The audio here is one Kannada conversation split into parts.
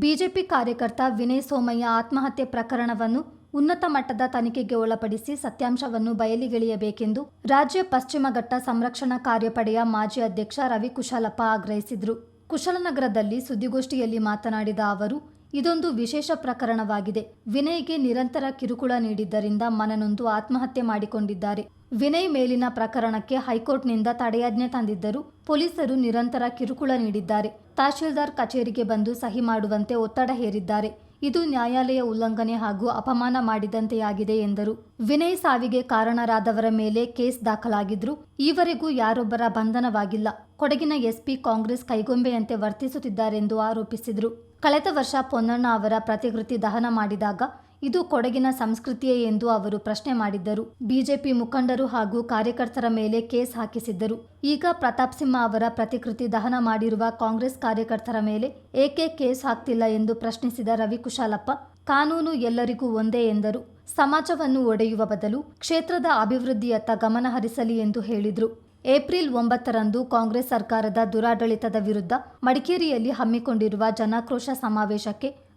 ಬಿಜೆಪಿ ಕಾರ್ಯಕರ್ತ ವಿನಯ್ ಸೋಮಯ್ಯ ಆತ್ಮಹತ್ಯೆ ಪ್ರಕರಣವನ್ನು ಉನ್ನತ ಮಟ್ಟದ ತನಿಖೆಗೆ ಒಳಪಡಿಸಿ ಸತ್ಯಾಂಶವನ್ನು ಬಯಲಿಗೆಳೆಯಬೇಕೆಂದು ರಾಜ್ಯ ಪಶ್ಚಿಮ ಘಟ್ಟ ಸಂರಕ್ಷಣಾ ಕಾರ್ಯಪಡೆಯ ಮಾಜಿ ಅಧ್ಯಕ್ಷ ರವಿ ಕುಶಾಲಪ್ಪ ಆಗ್ರಹಿಸಿದರು. ಕುಶಲನಗರದಲ್ಲಿ ಸುದ್ದಿಗೋಷ್ಠಿಯಲ್ಲಿ ಮಾತನಾಡಿದ ಅವರು ಇದೊಂದು ವಿಶೇಷ ಪ್ರಕರಣವಾಗಿದೆ. ವಿನಯ್ಗೆ ನಿರಂತರ ಕಿರುಕುಳ ನೀಡಿದ್ದರಿಂದ ಮನನೊಂದು ಆತ್ಮಹತ್ಯೆ ಮಾಡಿಕೊಂಡಿದ್ದಾರೆ. ವಿನಯ್ ಮೇಲಿನ ಪ್ರಕರಣಕ್ಕೆ ಹೈಕೋರ್ಟ್ನಿಂದ ತಡೆಯಾಜ್ಞೆ ತಂದಿದ್ದರೂ ಪೊಲೀಸರು ನಿರಂತರ ಕಿರುಕುಳ ನೀಡಿದ್ದಾರೆ. ತಹಶೀಲ್ದಾರ್ ಕಚೇರಿಗೆ ಬಂದು ಸಹಿ ಮಾಡುವಂತೆ ಒತ್ತಡ ಹೇರಿದ್ದಾರೆ. ಇದು ನ್ಯಾಯಾಲಯ ಉಲ್ಲಂಘನೆ ಹಾಗೂ ಅಪಮಾನ ಮಾಡಿದಂತೆಯಾಗಿದೆ ಎಂದರು. ವಿನಯ್ ಸಾವಿಗೆ ಕಾರಣರಾದವರ ಮೇಲೆ ಕೇಸ್ ದಾಖಲಾಗಿದ್ರು ಈವರೆಗೂ ಯಾರೊಬ್ಬರ ಬಂಧನವಾಗಿಲ್ಲ. ಕೊಡಗಿನ ಎಸ್ಪಿ ಕಾಂಗ್ರೆಸ್ ಕೈಗೊಂಬೆಯಂತೆ ವರ್ತಿಸುತ್ತಿದ್ದಾರೆಂದು ಆರೋಪಿಸಿದರು. ಕಳೆದ ವರ್ಷ ಪೊನ್ನಣ್ಣ ಅವರ ಪ್ರತಿಕೃತಿ ದಹನ ಮಾಡಿದಾಗ ಇದು ಕೊಡಗಿನ ಸಂಸ್ಕೃತಿಯೇ ಎಂದು ಅವರು ಪ್ರಶ್ನೆ ಮಾಡಿದ್ದರು. ಬಿಜೆಪಿ ಮುಖಂಡರು ಹಾಗೂ ಕಾರ್ಯಕರ್ತರ ಮೇಲೆ ಕೇಸ್ ಹಾಕಿಸಿದ್ದರು. ಈಗ ಪ್ರತಾಪ್ ಸಿಂಹ ಅವರ ಪ್ರತಿಕೃತಿ ದಹನ ಮಾಡಿರುವ ಕಾಂಗ್ರೆಸ್ ಕಾರ್ಯಕರ್ತರ ಮೇಲೆ ಏಕೆ ಕೇಸ್ ಹಾಕ್ತಿಲ್ಲ ಎಂದು ಪ್ರಶ್ನಿಸಿದ ರವಿ ಕುಶಾಲಪ್ಪ, ಕಾನೂನು ಎಲ್ಲರಿಗೂ ಒಂದೇ ಎಂದರು. ಸಮಾಜವನ್ನು ಒಡೆಯುವ ಬದಲು ಕ್ಷೇತ್ರದ ಅಭಿವೃದ್ಧಿಯತ್ತ ಗಮನ ಹರಿಸಲಿ ಎಂದು ಹೇಳಿದರು. ಏಪ್ರಿಲ್ ಒಂಬತ್ತರಂದು ಕಾಂಗ್ರೆಸ್ ಸರ್ಕಾರದ ದುರಾಡಳಿತದ ವಿರುದ್ಧ ಮಡಿಕೇರಿಯಲ್ಲಿ ಹಮ್ಮಿಕೊಂಡಿರುವ ಜನಾಕ್ರೋಶ ಸಮಾವೇಶಕ್ಕೆ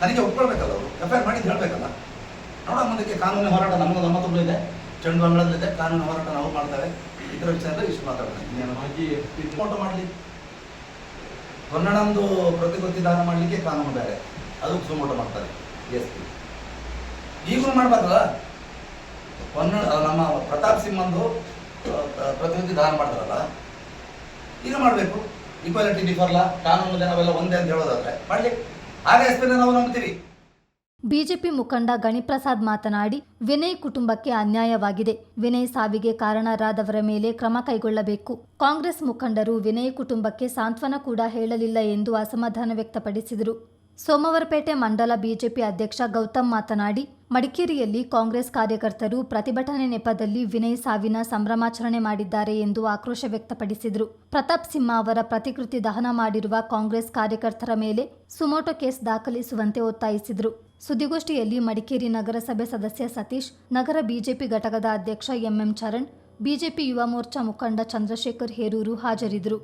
ತನಿಖೆ ಒಪ್ಕೊಳ್ಬೇಕಲ್ಲ ಅವರು? ಎಫ್ ಐ ಆರ್ ಮಾಡಿದ್ದು ಹೇಳಬೇಕಲ್ಲ? ನೋಡೋ ಮುಂದಕ್ಕೆ ಕಾನೂನು ಹೋರಾಟ ನಮ್ಮದು ನಮ್ಮ ತುಂಬ ಇದೆ. ಚೆಂಡು ಬಂಗಳಲ್ಲಿದೆ ಕಾನೂನು ಹೋರಾಟ ನಾವು ಮಾಡ್ತೇವೆ. ಇದರ ವಿಚಾರದಲ್ಲಿ ಇಷ್ಟು ಮಾತಾಡ್ತೇನೆ ಫೋಟೋ ಮಾಡಲಿ. ಕನ್ನಡಂದು ಪ್ರತಿಕೃತಿ ದಾನ ಮಾಡಲಿಕ್ಕೆ ಕಾನೂನು ಬೇರೆ. ಅದು ಸುಮೋಟ ಮಾಡ್ತಾರೆ ಎಸ್ ಪಿ ಈಗಲೂ ಮಾಡಬಾರ್ದಲ್ಲ? ಕನ್ನಡ ನಮ್ಮ ಪ್ರತಾಪ್ ಸಿಂಹಂದು ಪ್ರತಿಕೃತಿ ದಾನ ಮಾಡ್ತಾರಲ್ಲ? ಈಗ ಮಾಡಬೇಕು. ಈಕ್ವಾಲಿಟಿ ಡಿಫರ್ಲ ಕಾನೂನು ನಾವೆಲ್ಲ ಒಂದೇ ಅಂತ ಹೇಳೋದಾದ್ರೆ. ಮಾಡಲಿ. ನಾವು ಬಿಜೆಪಿ ಮುಖಂಡ ಗಣಿಪ್ರಸಾದ್ ಮಾತನಾಡಿ, ವಿನಯ್ ಕುಟುಂಬಕ್ಕೆ ಅನ್ಯಾಯವಾಗಿದೆ. ವಿನಯ್ ಸಾವಿಗೆ ಕಾರಣರಾದವರ ಮೇಲೆ ಕ್ರಮ ಕೈಗೊಳ್ಳಬೇಕು. ಕಾಂಗ್ರೆಸ್ ಮುಖಂಡರು ವಿನಯ್ ಕುಟುಂಬಕ್ಕೆ ಸಾಂತ್ವನ ಕೂಡ ಹೇಳಲಿಲ್ಲ ಎಂದು ಅಸಮಾಧಾನ ವ್ಯಕ್ತಪಡಿಸಿದರು. ಸೋಮವಾರಪೇಟೆ ಮಂಡಲ ಬಿಜೆಪಿ ಅಧ್ಯಕ್ಷ ಗೌತಮ್ ಮಾತನಾಡಿ, ಮಡಿಕೇರಿಯಲ್ಲಿ ಕಾಂಗ್ರೆಸ್ ಕಾರ್ಯಕರ್ತರು ಪ್ರತಿಭಟನೆ ನೆಪದಲ್ಲಿ ವಿನಯ್ ಸಾವಿನ ಸಂಭ್ರಮಾಚರಣೆ ಮಾಡಿದ್ದಾರೆ ಎಂದು ಆಕ್ರೋಶ ವ್ಯಕ್ತಪಡಿಸಿದರು. ಪ್ರತಾಪ್ ಸಿಂಹ ಅವರ ಪ್ರತಿಕೃತಿ ದಹನ ಮಾಡಿರುವ ಕಾಂಗ್ರೆಸ್ ಕಾರ್ಯಕರ್ತರ ಮೇಲೆ ಸುಮೋಟೋ ಕೇಸ್ ದಾಖಲಿಸುವಂತೆ ಒತ್ತಾಯಿಸಿದರು. ಸುದ್ದಿಗೋಷ್ಠಿಯಲ್ಲಿ ಮಡಿಕೇರಿ ನಗರಸಭೆ ಸದಸ್ಯ ಸತೀಶ್, ನಗರ ಬಿಜೆಪಿ ಘಟಕದ ಅಧ್ಯಕ್ಷ ಎಂಎಂ ಚರಣ್, ಬಿಜೆಪಿ ಯುವ ಮೋರ್ಚಾ ಮುಖಂಡ ಚಂದ್ರಶೇಖರ್ ಹೇರೂರು ಹಾಜರಿದ್ದರು.